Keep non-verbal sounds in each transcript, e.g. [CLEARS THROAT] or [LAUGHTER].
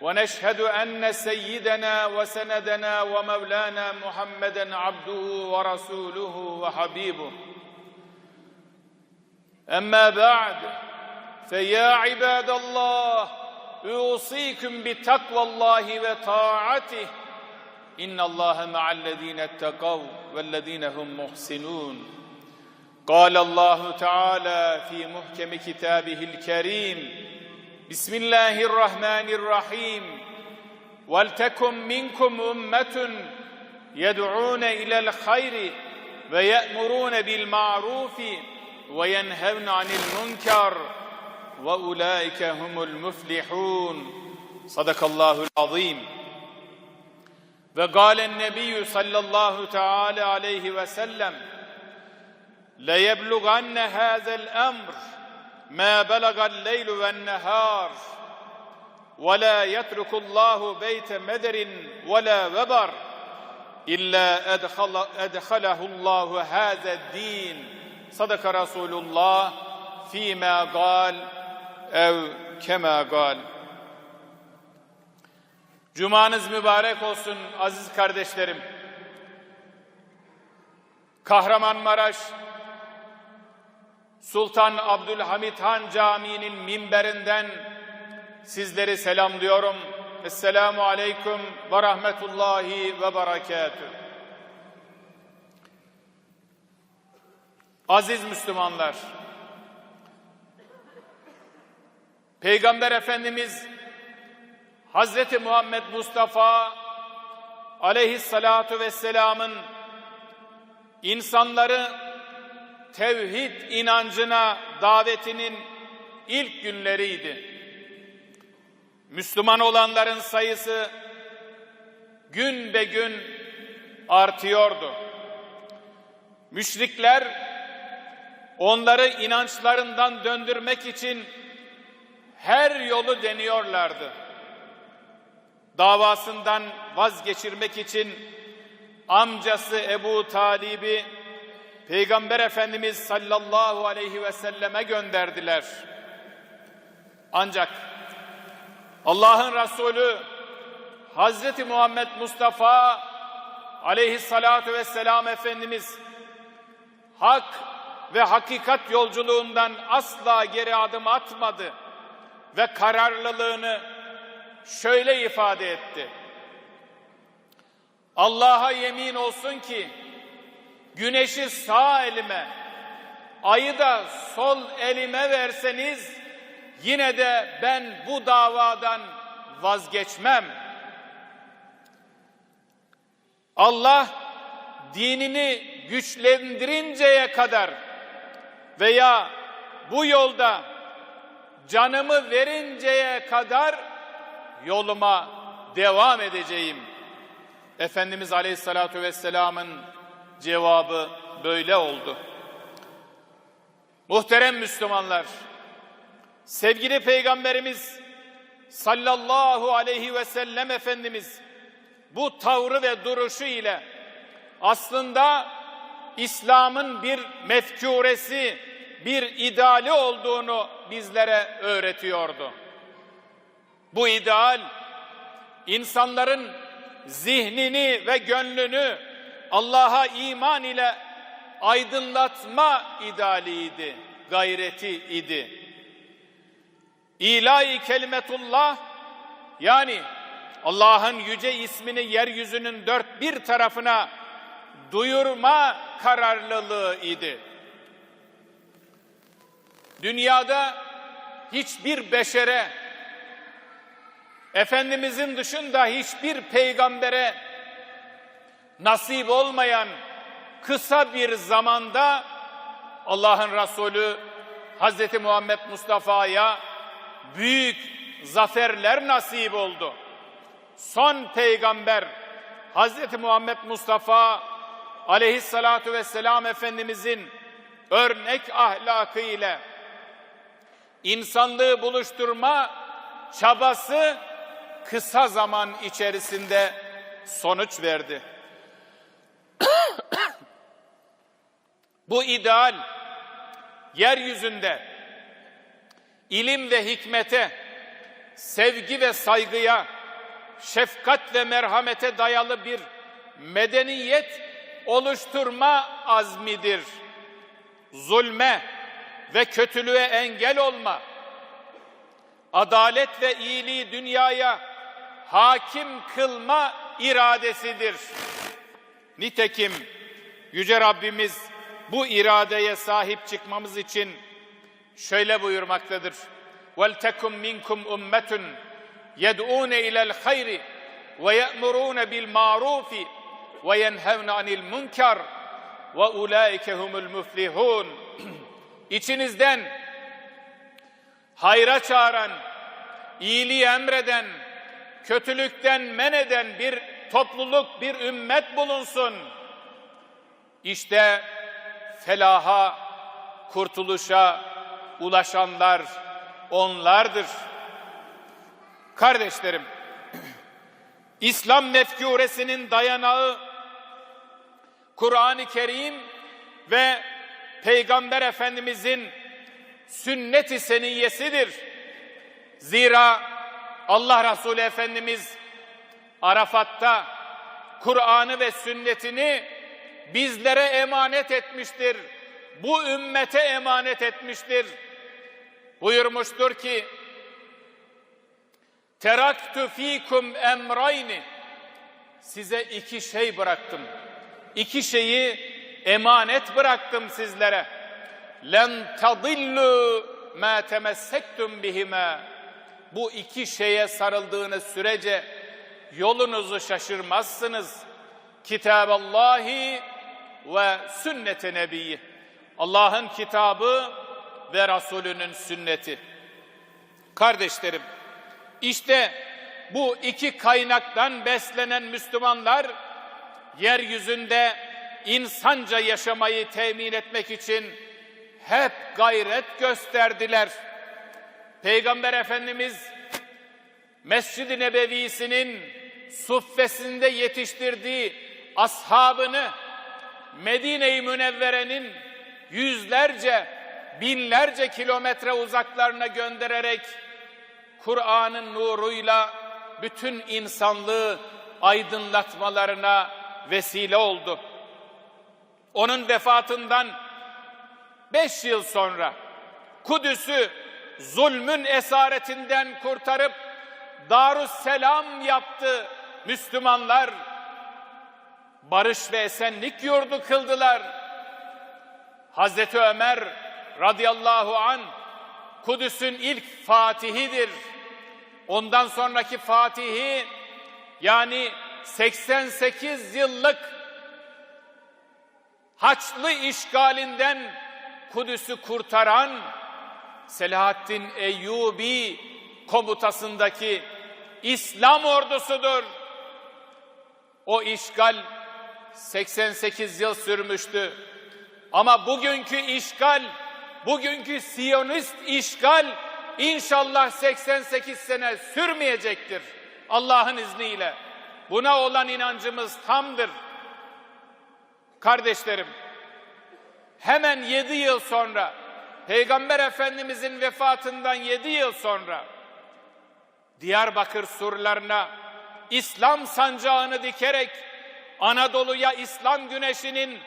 ونشهد أن سيدنا وسندنا ومولانا محمدا عبده ورسوله وحبيبه. أما بعد فيا عباد الله أوصيكم بتقوى الله وطاعته. إن الله مع الذين اتقوا والذين هم محسنون. قال الله تعالى في محكم كتابه الكريم بسم الله الرحمن الرحيم ولتكن منكم امه يدعون إلى الخير ويامرون بالمعروف وينهون عن المنكر واولئك هم المفلحون صدق الله العظيم وقال النبي صلى الله تعالى عليه وسلم ليبلغن هذا الامر ma belagal leylu ven nehar ve la yetrukullahu beyte mederin ve la vebar illa edhalahullahu hâze din sadaka Resulullah fîmâ gal ev kemâ gal Cumanız mübarek olsun aziz kardeşlerim. Kahramanmaraş Sultan Abdülhamit Han Camii'nin minberinden sizleri selamlıyorum. Esselamu aleyküm ve rahmetullahi ve berekatüh. Aziz Müslümanlar, Peygamber Efendimiz Hazreti Muhammed Mustafa aleyhissalatu vesselamın insanları tevhid inancına davetinin ilk günleriydi. Müslüman olanların sayısı gün be gün artıyordu. Müşrikler onları inançlarından döndürmek için her yolu deniyorlardı. Davasından vazgeçirmek için amcası Ebu Talib'i Peygamber Efendimiz sallallahu aleyhi ve selleme gönderdiler. Ancak Allah'ın Resulü Hazreti Muhammed Mustafa aleyhissalatu vesselam Efendimiz hak ve hakikat yolculuğundan asla geri adım atmadı ve kararlılığını şöyle ifade etti. Allah'a yemin olsun ki güneşi sağ elime, ayı da sol elime verseniz yine de ben bu davadan vazgeçmem. Allah dinini güçlendirinceye kadar veya bu yolda canımı verinceye kadar yoluma devam edeceğim. Efendimiz Aleyhisselatü Vesselam'ın cevabı böyle oldu. Muhterem Müslümanlar, sevgili Peygamberimiz sallallahu aleyhi ve sellem Efendimiz bu tavrı ve duruşu ile aslında İslam'ın bir mefkuresi, bir ideali olduğunu bizlere öğretiyordu. Bu ideal insanların zihnini ve gönlünü Allah'a iman ile aydınlatma idealiydi, gayreti idi. İlahi kelimetullah yani Allah'ın yüce ismini yeryüzünün dört bir tarafına duyurma kararlılığı idi. Dünyada hiçbir beşere, Efendimizin dışında hiçbir peygambere nasip olmayan kısa bir zamanda Allah'ın Resulü Hazreti Muhammed Mustafa'ya büyük zaferler nasip oldu. son peygamber Hz. Muhammed Mustafa aleyhissalatu vesselam Efendimizin örnek ahlakı ile insanlığı buluşturma çabası kısa zaman içerisinde sonuç verdi. Bu ideal yeryüzünde ilim ve hikmete, sevgi ve saygıya, şefkat ve merhamete dayalı bir medeniyet oluşturma azmidir. Zulme ve kötülüğe engel olma, adalet ve iyiliği dünyaya hakim kılma iradesidir. Nitekim Yüce Rabbimiz bu iradeye sahip çıkmamız için şöyle buyurmaktadır. وَلْتَكُمْ مِنْكُمْ اُمَّةٌ يَدْعُونَ اِلَى الْخَيْرِ وَيَأْمُرُونَ بِالْمَعْرُوفِ وَيَنْهَوْنَ عَنِ الْمُنْكَرِ وَاُولَٰئِكَ هُمُ الْمُفْلِحُونَ İçinizden hayra çağıran, iyiliği emreden, kötülükten men eden bir topluluk, bir ümmet bulunsun. İşte felaha, kurtuluşa ulaşanlar onlardır. Kardeşlerim, [CLEARS THROAT] İslam mefkuresinin dayanağı Kur'an-ı Kerim ve Peygamber Efendimizin sünnet-i seniyyesidir. Zira Allah Resulü Efendimiz Arafat'ta Kur'an'ı ve sünnetini bizlere emanet etmiştir. Bu ümmete emanet etmiştir. Buyurmuştur ki Teraktu fikum emrayni Size iki şey bıraktım. İki şeyi emanet bıraktım sizlere. Len tadillu ma temessektum bihima. Bu iki şeye sarıldığınız sürece yolunuzu şaşırmazsınız. Kitaballahi ve sünnete nebiyyi. Allah'ın kitabı ve Resulünün sünneti. Kardeşlerim, işte bu iki kaynaktan beslenen Müslümanlar yeryüzünde insanca yaşamayı temin etmek için hep gayret gösterdiler. Peygamber Efendimiz Mescid-i Nebevi'sinin suffesinde yetiştirdiği ashabını Medine-i Münevvere'nin yüzlerce, binlerce kilometre uzaklarına göndererek Kur'an'ın nuruyla bütün insanlığı aydınlatmalarına vesile oldu. Onun vefatından beş yıl sonra Kudüs'ü zulmün esaretinden kurtarıp Darüsselam yaptı Müslümanlar. Barış ve esenlik yurdu kıldılar. Hazreti Ömer radıyallahu an Kudüs'ün ilk fatihidir. Ondan sonraki fatihi yani 88 yıllık Haçlı işgalinden Kudüs'ü kurtaran Selahaddin Eyyubi komutasındaki İslam ordusudur. O işgal 88 yıl sürmüştü. Ama bugünkü işgal, bugünkü Siyonist işgal inşallah 88 sene sürmeyecektir. Allah'ın izniyle. Buna olan inancımız tamdır. Kardeşlerim, hemen yedi yıl sonra, Peygamber Efendimizin vefatından yedi yıl sonra, Diyarbakır surlarına İslam sancağını dikerek Anadolu'ya İslam güneşinin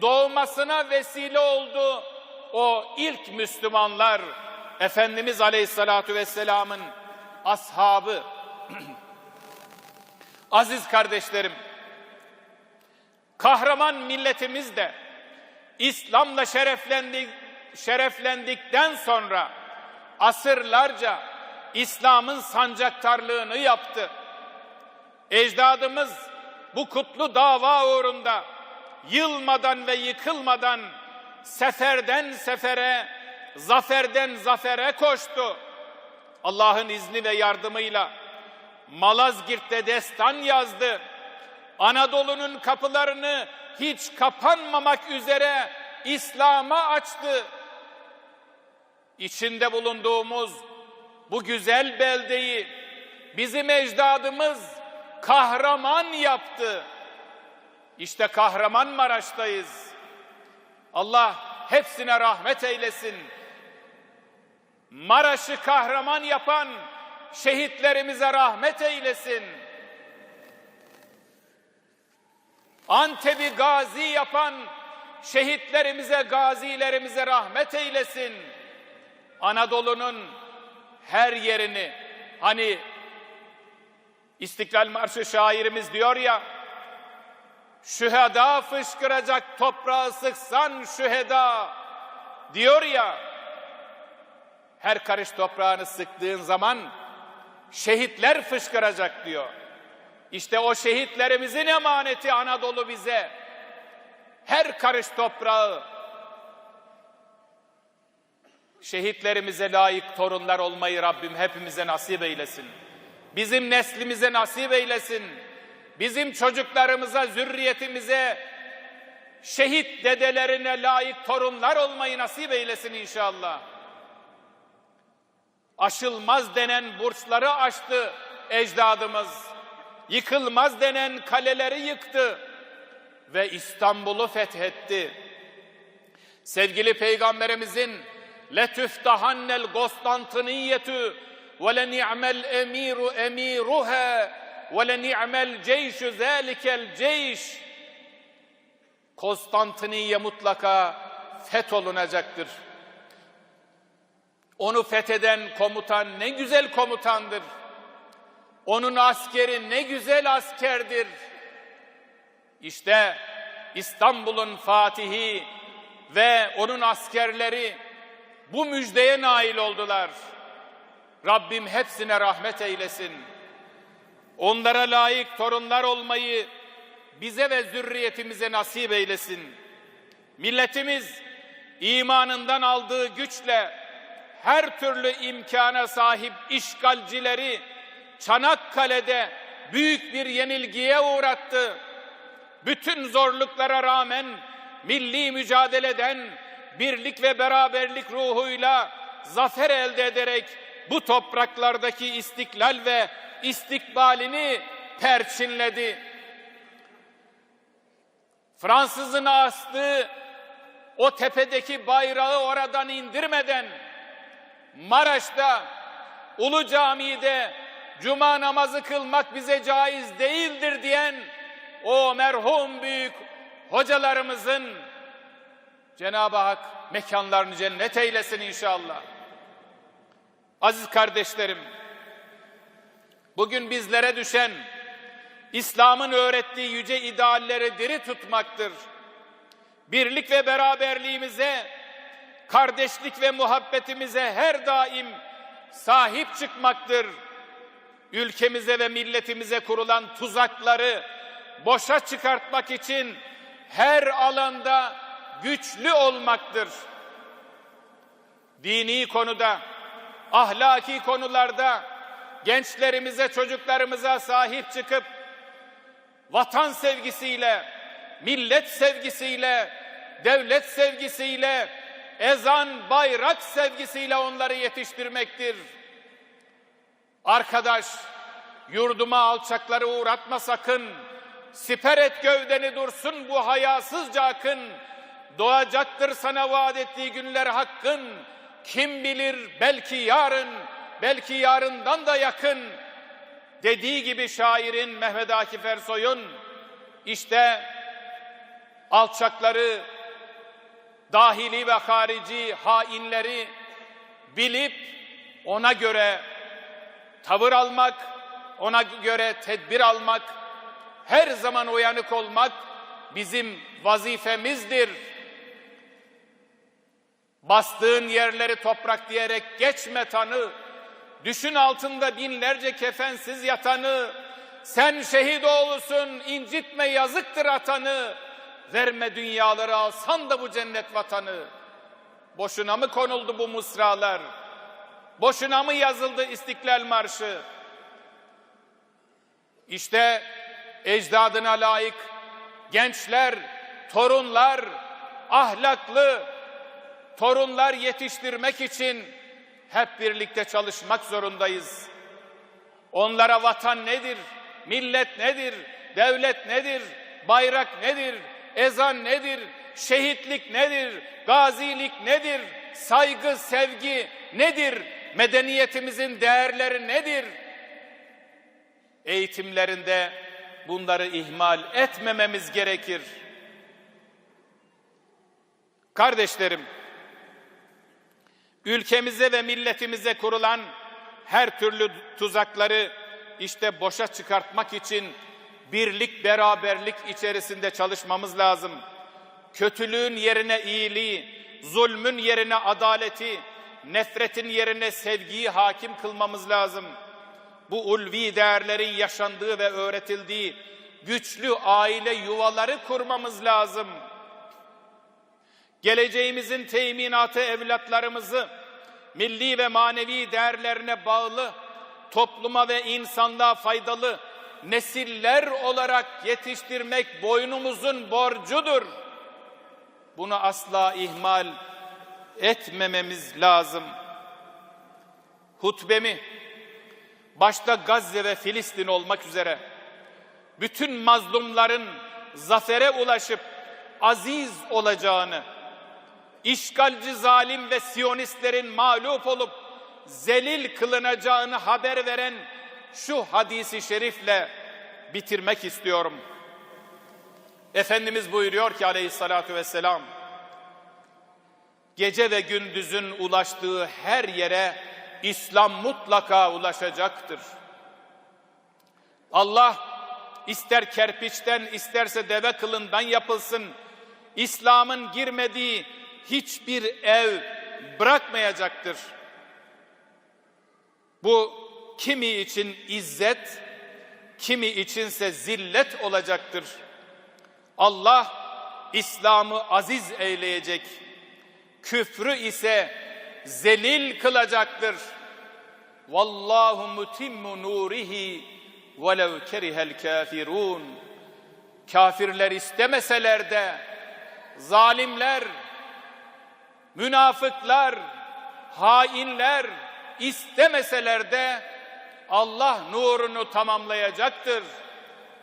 doğmasına vesile oldu o ilk Müslümanlar Efendimiz Aleyhisselatü Vesselam'ın ashabı [CLEARS THROAT] aziz kardeşlerim kahraman milletimiz de İslam'la şereflendik, şereflendikten sonra asırlarca İslam'ın sancaktarlığını yaptı. Ecdadımız bu kutlu dava uğrunda yılmadan ve yıkılmadan seferden sefere, zaferden zafere koştu. Allah'ın izni ve yardımıyla Malazgirt'te destan yazdı. Anadolu'nun kapılarını hiç kapanmamak üzere İslam'a açtı. İçinde bulunduğumuz bu güzel beldeyi bizim ecdadımız kahraman yaptı. İşte Kahramanmaraş'tayız. Allah hepsine rahmet eylesin. Maraş'ı kahraman yapan şehitlerimize rahmet eylesin. Antep'i gazi yapan şehitlerimize, gazilerimize rahmet eylesin. Anadolu'nun her yerini hani İstiklal Marşı şairimiz diyor ya şüheda fışkıracak toprağı sıksan şüheda diyor ya her karış toprağını sıktığın zaman şehitler fışkıracak diyor. İşte o şehitlerimizin emaneti Anadolu bize. Her karış toprağı şehitlerimize layık torunlar olmayı Rabbim hepimize nasip eylesin. Bizim neslimize nasip eylesin. Bizim çocuklarımıza, zürriyetimize şehit dedelerine layık torunlar olmayı nasip eylesin inşallah. Aşılmaz denen burçları aştı ecdadımız. Yıkılmaz denen kaleleri yıktı ve İstanbul'u fethetti. Sevgili Peygamberimizin letüftahannel Konstantiniyetu emiruha ve le ni'mel ceyşu zâlikel ceyş Konstantiniye mutlaka fetholunacaktır. Onu fetheden komutan ne güzel komutandır. Onun askeri ne güzel askerdir. İşte İstanbul'un fatihi ve onun askerleri bu müjdeye nail oldular. Rabbim hepsine rahmet eylesin. Onlara layık torunlar olmayı bize ve zürriyetimize nasip eylesin. Milletimiz imanından aldığı güçle her türlü imkana sahip işgalcileri Çanakkale'de büyük bir yenilgiye uğrattı. Bütün zorluklara rağmen milli mücadeleden birlik ve beraberlik ruhuyla zafer elde ederek bu topraklardaki istiklal ve istikbalini perçinledi. Fransızın astığı o tepedeki bayrağı oradan indirmeden Maraş'ta Ulu Camii'de cuma namazı kılmak bize caiz değildir diyen o merhum büyük hocalarımızın Cenab-ı Hak mekanlarını cennet eylesin inşallah. Aziz kardeşlerim, bugün bizlere düşen İslam'ın öğrettiği yüce idealleri diri tutmaktır. Birlik ve beraberliğimize, kardeşlik ve muhabbetimize her daim sahip çıkmaktır. Ülkemize ve milletimize kurulan tuzakları boşa çıkartmak için her alanda güçlü olmaktır. Dini konuda, ahlaki konularda gençlerimize, çocuklarımıza sahip çıkıp vatan sevgisiyle, millet sevgisiyle, devlet sevgisiyle, ezan, bayrak sevgisiyle onları yetiştirmektir. Arkadaş, yurduma alçakları uğratma sakın. Siper et gövdeni dursun bu hayasızca akın. Doğacaktır sana vaat ettiği günler hakkın. Kim bilir belki yarın, belki yarından da yakın. Dediği gibi şairin Mehmet Akif Ersoy'un işte alçakları, dahili ve harici hainleri bilip ona göre tavır almak, ona göre tedbir almak, her zaman uyanık olmak bizim vazifemizdir. Bastığın yerleri toprak diyerek geçme tanı. Düşün altında binlerce kefensiz yatanı. Sen şehit oğlusun incitme yazıktır atanı. Verme dünyaları alsan da bu cennet vatanı. Boşuna mı konuldu bu mısralar? Boşuna mı yazıldı İstiklal Marşı? İşte ecdadına layık gençler, torunlar, ahlaklı torunlar yetiştirmek için hep birlikte çalışmak zorundayız. Onlara vatan nedir? Millet nedir? Devlet nedir? Bayrak nedir? Ezan nedir? Şehitlik nedir? Gazilik nedir? Saygı, sevgi nedir? Medeniyetimizin değerleri nedir? Eğitimlerinde bunları ihmal etmememiz gerekir. Kardeşlerim, ülkemize ve milletimize kurulan her türlü tuzakları işte boşa çıkartmak için birlik beraberlik içerisinde çalışmamız lazım. Kötülüğün yerine iyiliği, zulmün yerine adaleti, nefretin yerine sevgiyi hakim kılmamız lazım. Bu ulvi değerlerin yaşandığı ve öğretildiği güçlü aile yuvaları kurmamız lazım. Geleceğimizin teminatı evlatlarımızı milli ve manevi değerlerine bağlı, topluma ve insanlığa faydalı nesiller olarak yetiştirmek boynumuzun borcudur. Bunu asla ihmal etmememiz lazım. Hutbemi başta Gazze ve Filistin olmak üzere bütün mazlumların zafere ulaşıp aziz olacağını, işgalci zalim ve siyonistlerin mağlup olup zelil kılınacağını haber veren şu hadisi şerifle bitirmek istiyorum. Efendimiz buyuruyor ki aleyhissalatu vesselam, gece ve gündüzün ulaştığı her yere İslam mutlaka ulaşacaktır. Allah ister kerpiçten isterse deve kılından yapılsın, İslam'ın girmediği hiçbir ev bırakmayacaktır. Bu kimi için izzet, kimi içinse zillet olacaktır. Allah İslam'ı aziz eyleyecek, küfrü ise zelil kılacaktır. Vallahu mutimmu nurihi velev kerihel kafirun. Kafirler istemeseler de zalimler, münafıklar, hainler istemeseler de Allah nurunu tamamlayacaktır.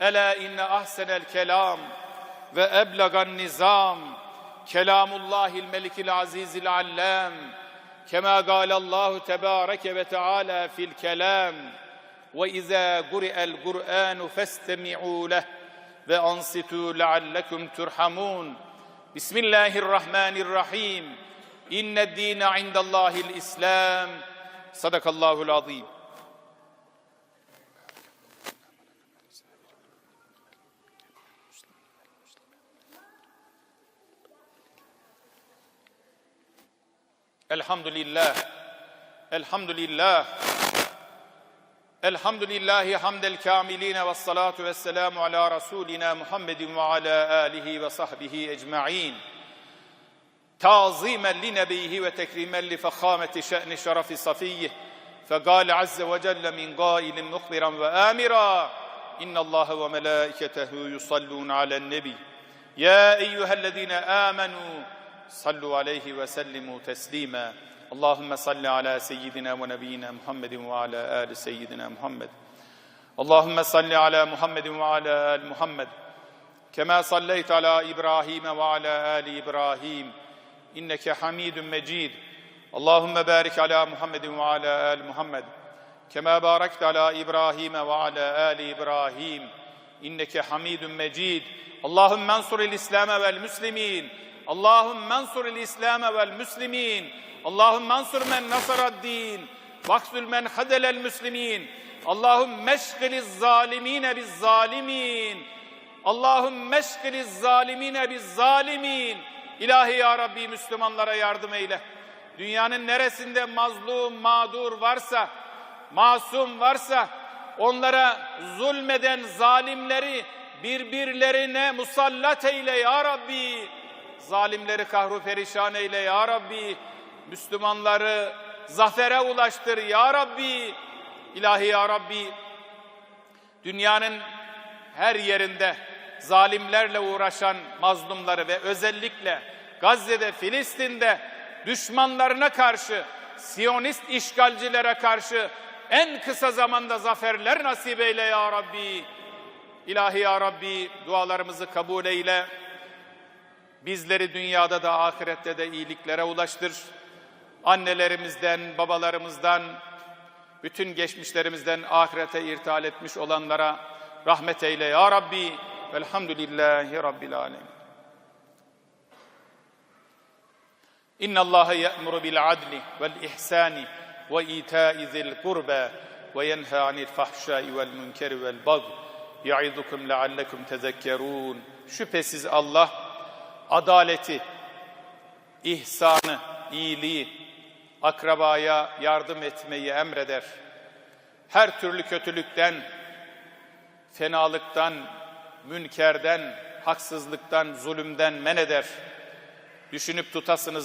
Ela inne ahsenel kelam ve eblagan nizam. Kelamullahil melikil azizil allam. Kema galallahu tebareke ve teala fil kelam. Ve izâ guri'el Kur'anu festemi'û leh ve ansitû leallekum turhamun Bismillahirrahmanirrahim İnned dîne indallâhil İslam Sadakallahul azim Elhamdülillah. Elhamdülillah. Elhamdülillahi hamdel kamilina ve salatu ve selamu ala Resulina Muhammedin ve ala alihi ve sahbihi ecma'in. تعظيما لنبيه وتكريما لفخامة شأن شرف صفيه. فقال عز وجل من قائل مخبرا وآمرا إن الله وملائكته يصلون على النبي. يا أيها الذين آمنوا صلوا عليه وسلموا تسليما. اللهم صل على سيدنا ونبينا محمد وعلى آل سيدنا محمد. اللهم صل على محمد وعلى آل محمد. كما صليت على إبراهيم وعلى آل إبراهيم. inneke hamidun mecid. Allahumme barik ala Muhammedin ve ala al Muhammed. Kema barakte ala İbrahim ve ala ali İbrahim. İnneke hamidun mecid. Allahümme ensuril İslam'a vel müslimin. Allahümme ensuril İslam'a vel müslimin. Allahümme ensur men nasarad din. Vaksül men hadelel müslimin. Allahümme meşgiliz zalimine biz zalimin. Allahümme meşgiliz zalimine biz zalimin. İlahi ya Rabbi Müslümanlara yardım eyle. Dünyanın neresinde mazlum, mağdur varsa, masum varsa onlara zulmeden zalimleri birbirlerine musallat eyle ya Rabbi. Zalimleri kahru perişan eyle ya Rabbi. Müslümanları zafere ulaştır ya Rabbi. İlahi ya Rabbi dünyanın her yerinde zalimlerle uğraşan mazlumları ve özellikle Gazze'de, Filistin'de düşmanlarına karşı, Siyonist işgalcilere karşı en kısa zamanda zaferler nasip eyle ya Rabbi. İlahi ya Rabbi dualarımızı kabul eyle. Bizleri dünyada da ahirette de iyiliklere ulaştır. Annelerimizden, babalarımızdan, bütün geçmişlerimizden ahirete irtihal etmiş olanlara rahmet eyle ya Rabbi. Velhamdülillahi Rabbil alemin. İnna Allaha ya'muru bil adli vel ihsani ve ita'i zil kurba ve yenha anil fahşai vel münkeri vel bagd. Ya'idukum leallekum tezekkerun. Şüphesiz Allah adaleti, ihsanı, iyiliği, akrabaya yardım etmeyi emreder. Her türlü kötülükten, fenalıktan, münkerden, haksızlıktan, zulümden men eder. Düşünüp tutasınız